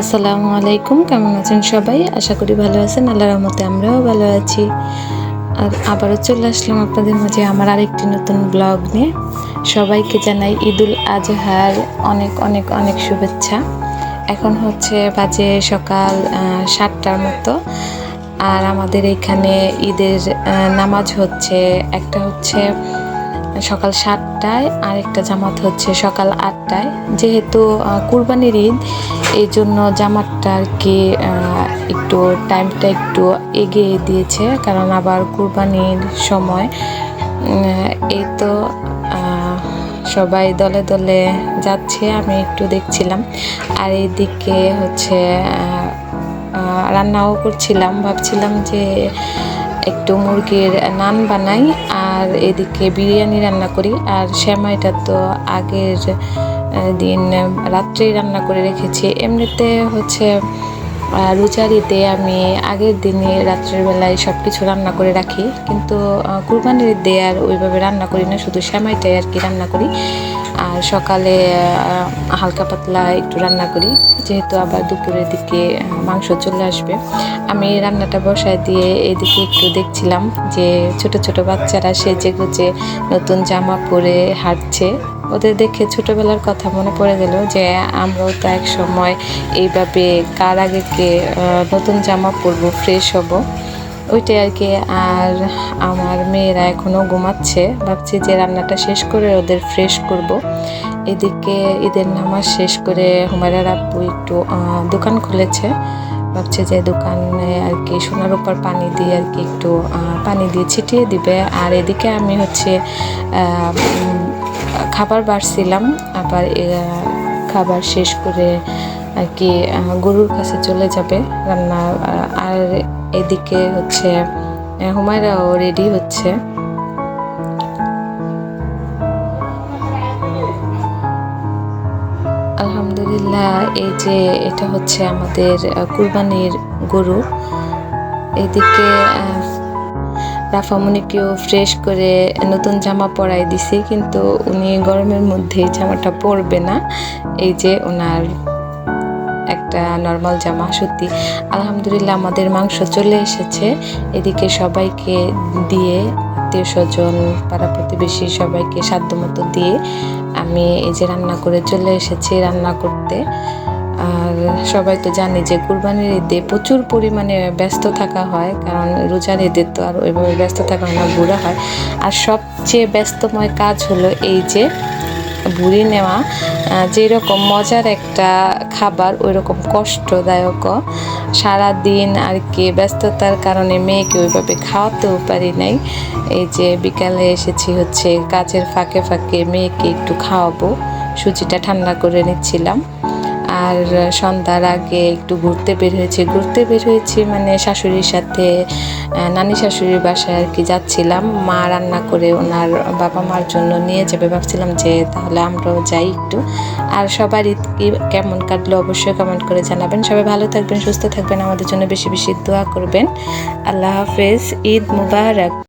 আসসালামু আলাইকুম, কেমন আছেন সবাই? আশা করি ভালো আছেন আল্লাহ রহমতে আমরাও ভালো আছি। আর আবারও চলে আসলাম আপনাদের মাঝে আমার আরেকটি নতুন ব্লগ নিয়ে। সবাইকে জানাই ঈদুল আজহার অনেক অনেক অনেক শুভেচ্ছা। এখন হচ্ছে বাজে সকাল সাতটার মতো। আর আমাদের এখানে ঈদের নামাজ হচ্ছে, একটা হচ্ছে সকাল সাতটায় আর একটা জামাত হচ্ছে সকাল আটটায়। যেহেতু কুরবানির ঈদ এই জন্য জামাতটা আর কি একটু টাইমটা একটু এগিয়ে দিয়েছে, কারণ আবার কুরবানির সময়। এই তো সবাই দলে দলে যাচ্ছে, আমি একটু দেখছিলাম। আর এইদিকে হচ্ছে রান্নাও করছিলাম, ভাবছিলাম যে একটু মুরগির নান বানাই আর এদিকে বিরিয়ানি রান্না করি। আর সেমাইটা তো আগের দিন রাত্রেই রান্না করে রেখেছি। এমনিতে হচ্ছে ঈদে আমি আগের দিনে রাত্রের বেলায় সব কিছু রান্না করে রাখি। কিন্তু কুরবানির ঈদে আর ওইভাবে রান্না করি না, শুধু সেমাইটাই আর কি রান্না করি। আর সকালে হালকা পাতলা একটু রান্না করি। যেহেতু আবার দুপুরের দিকে মাংস চলে আসবে, আমি রান্নাটা বসায় দিয়ে এদিকে একটু দেখছিলাম যে ছোট ছোট বাচ্চারা সেজে গুজে নতুন জামা পরে হাঁটছে। ওদের দেখে ছোটবেলার কথা মনে পড়ে গেল যে আমরাও তো এক সময় এইভাবে কার আগে কে নতুন জামা পরবো ফ্রেশ হব। ওইটাই আর কি। আর আমার মেয়েরা এখনও ঘুমাচ্ছে। ভাবছি যে রান্নাটা শেষ করে ওদের ফ্রেশ করব। এদিকে ঈদের নামাজ শেষ করে হুমায়রার আব্বু একটু দোকান খুলেছে। ভাবছে যে দোকানে আর কি সোনার উপর পানি দিয়ে আর কি একটু পানি দিয়ে ছিটিয়ে দিবে। আর এদিকে আমি হচ্ছে খাবার বাড়ছিলাম। আবার খাবার শেষ করে আর কি গরুর কাছে চলে যাবে রান্না। আর এদিকে হচ্ছে হুমায়রাও রেডি হচ্ছে। আলহামদুলিল্লাহ, এই যে এটা হচ্ছে আমাদের কুরবানির গরু। এদিকে রাফা রাফামণিকেও ফ্রেশ করে নতুন জামা পরাই দিছি, কিন্তু উনি গরমের মধ্যে জামাটা পরবে না। এই যে ওনার একটা নর্মাল জামা, সত্যি। আলহামদুলিল্লাহ আমাদের মাংস চলে এসেছে। এদিকে সবাইকে দিয়ে, আত্মীয় স্বজন, পাড়া প্রতিবেশী সবাইকে সাধ্যমতো দিয়ে আমি এই যে রান্না করে চলে এসেছি রান্না করতে। আর সবাই তো জানে যে কুরবানির ঈদে প্রচুর পরিমাণে ব্যস্ত থাকা হয়, কারণ রোজার ঈদে তো আর ওইভাবে ব্যস্ত থাকা হয় না, বুড়া হয়। আর সবচেয়ে ব্যস্তময় কাজ হলো এই যে বুড়ি নেওয়া যেরকম মজার একটা খাবার ওই রকম কষ্টদায়কও। সারাদিন আর কি ব্যস্ততার কারণে মেয়েকে ওইভাবে খাওয়াতেও পারি নাই। এই যে বিকালে এসেছি হচ্ছে, কাজের ফাঁকে ফাঁকে মেয়েকে একটু খাওয়াবো। সুজিটা ঠান্ডা করে নিচ্ছিলাম। আর সন্ধ্যার আগে একটু ঘুরতে বের হয়েছি। ঘুরতে বের হয়েছি মানে শাশুড়ির সাথে নানি শাশুড়ির বাসায় আর কি যাচ্ছিলাম। মা রান্না করে ওনার বাবা মার জন্য নিয়ে যাবে। ভাবছিলাম যে তাহলে আমরাও যাই একটু। আর সবার ঈদ কি কেমন কাটলো অবশ্যই কমেন্ট করে জানাবেন। সবাই ভালো থাকবেন, সুস্থ থাকবেন। আমাদের জন্য বেশি বেশি দোয়া করবেন। আল্লাহ হাফেজ, ঈদ মুবারক।